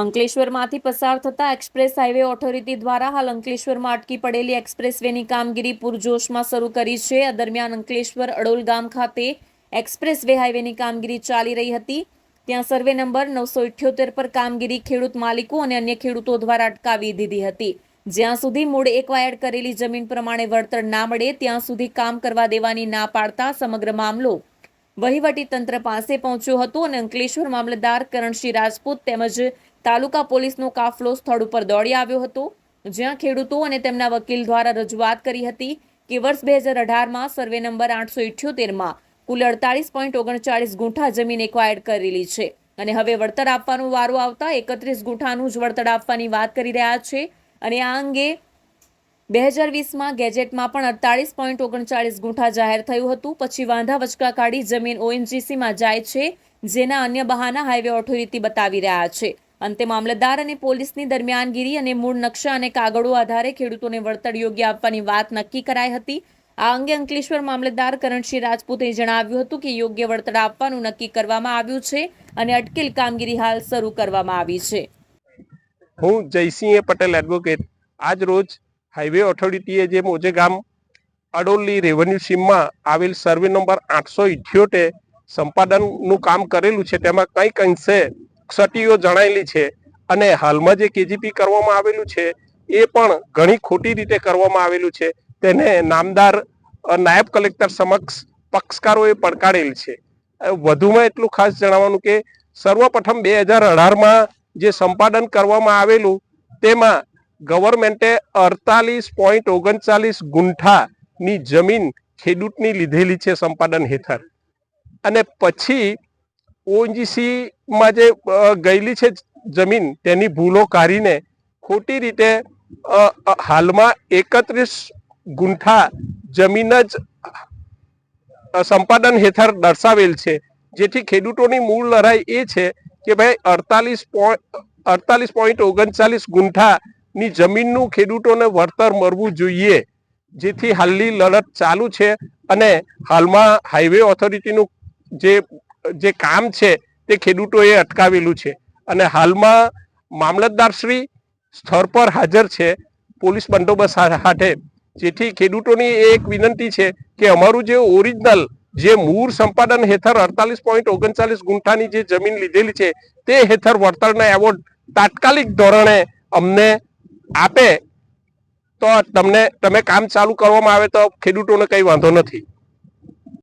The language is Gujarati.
અંકલેશ્વરમાંથી પસાર થતા એક્સપ્રેસ હાઈવે ઓથોરિટી દ્વારા હાલ અંકલેશ્વરમાં અટકી પડેલી એક્સપ્રેસ વેની કામગીરી પૂરજોશમાં શરૂ કરી છે. આ દરમિયાન અંકલેશ્વર અડોલ ગામ ખાતે એક્સપ્રેસ વે હાઈવેની કામગીરી ચાલી રહી હતી. ત્યાં સર્વે નંબર નવસો ઇઠ્યોતેર પર કામગીરી ખેડૂત માલિકો અને અન્ય ખેડૂતો દ્વારા અટકાવી દીધી હતી. જ્યાં સુધી મૂળ એકવાયડ કરેલી જમીન પ્રમાણે વળતર ના મળે, ત્યાં સુધી કામ કરવા દેવાની ના પાડતા સમગ્ર મામલો વહીવટી તંત્ર પાસે પહોંચ્યો હતો અને અંકલેશ્વર મામલતદાર કરણસિંહ રાજપૂત તેમજ તાલુકા પોલીસનો કાફલો સ્થળ ઉપર દોડી આવ્યો હતો, જ્યાં ખેડૂતો અને તેમના વકીલ દ્વારા રજૂઆત કરી હતી કે વર્ષ બે હજાર અઢારમાં સર્વે નંબર આઠસો ઇઠ્યોતેરમાં કુલ અડતાલીસ પોઈન્ટ ઓગણચાળીસ ગુંઠા જમીન એક્વાયર્ડ કરેલી છે. અને હવે વળતર આપવાનો વારો આવતા એકત્રીસ ગુંઠાનું જ વળતર આપવાની વાત કરી રહ્યા છે. અને આ અંગે બે હજાર વીસમાં ગેજેટમાં પણ અડતાળીસ પોઈન્ટ ઓગણચાળીસ ગુંઠા જાહેર થયું હતું. પછી વાંધા વચકા કાઢી જમીન ઓએનજીસીમાં જાય છે, જેના અન્ય બહાના હાઈવે ઓથોરિટી બતાવી રહ્યા છે. અંતે મામલતદાર અને પોલીસની દરમિયાનગીરી અને મૂળ નકશા અને કાગળો આધારે ખેડૂતોને વળતર યોગ્ય આપવાની વાત નક્કી કરાઈ હતી. આ અંગે અંકલેશ્વર મામલતદાર કરણસિંહ રાજપૂતે જણાવ્યું હતું કે યોગ્ય વળતર આપવાનું નક્કી કરવામાં આવ્યું છે અને અટકેલ કામગીરી હાલ શરૂ કરવામાં આવી છે. હું જયસિંહ પટેલ એડવોકેટ આજ રોજ હાઈવે ઓથોરિટીએ જે મોજે ગામ અડોલી રેવન્યુ સીમમાં આવેલ સર્વે નંબર આઠસો ઇઠ્યોતેર સંપાદનનું કામ કરેલું છે. તેમાં કંઈક અંશે ક્ષતિઓ જણાયેલી છે અને હાલમાં જે કેજીપી કરવામાં આવેલું છે, એ પણ ઘણી ખોટી રીતે કરવામાં આવેલું છે. તેને નામદાર નાયબ કલેક્ટર સમક્ષ પક્ષકારોએ પડકારેલ છે. વધુમાં એટલું ખાસ જણાવવાનું કે, સર્વપ્રથમ બે હજાર અઢારમાં જે સંપાદન કરવામાં આવેલું, તેમાં ગવર્મેન્ટે અડતાલીસ પોઈન્ટ ઓગણચાલીસ ગુંઠાની જમીન ખેડૂતની લીધેલી છે સંપાદન હેઠળ. અને પછી ઓએનજીસીમાં જે ગયેલી છે જમીન, તેની ભૂલો કાઢીને ખોટી રીતે હાલમાં એકત્રીસ ગુંઠા જમીન જ સંપાદન હેઠળ દર્શાવેલ છે. જેથી ખેડૂતોની મૂળ લડાઈ એ છે કે ભાઈ અડતાલીસ પોઈન્ટ અડતાલીસ પોઈન્ટ ઓગણચાલીસ ગુંઠાની જમીનનું ખેડૂતોને વળતર મળવું જોઈએ. જેથી હાલની લડત ચાલુ છે અને હાલમાં હાઈવે ઓથોરિટીનું જે જે કામ છે તે ખેડૂતોએ અટકાવેલું છે. અને હાલમાં મામલતદારશ્રી સ્થળ પર હાજર છે પોલીસ બંદોબસ્ત સાથે જેથી ખેડૂતોની એક વિનંતી છે કે અમારું જે ઓરિજિનલ જે મૂળ સંપાદન હેઠળ અડતાલીસ પોઈન્ટ ઓગણચાલીસ ગુંઠાની જે જમીન લીધેલી છે તે હેઠળ વળતરના એવોર્ડ તાત્કાલિક ધોરણે અમને આપે તો તમને, તમે કામ ચાલુ કરવામાં આવે તો ખેડૂતોને કંઈ વાંધો નથી.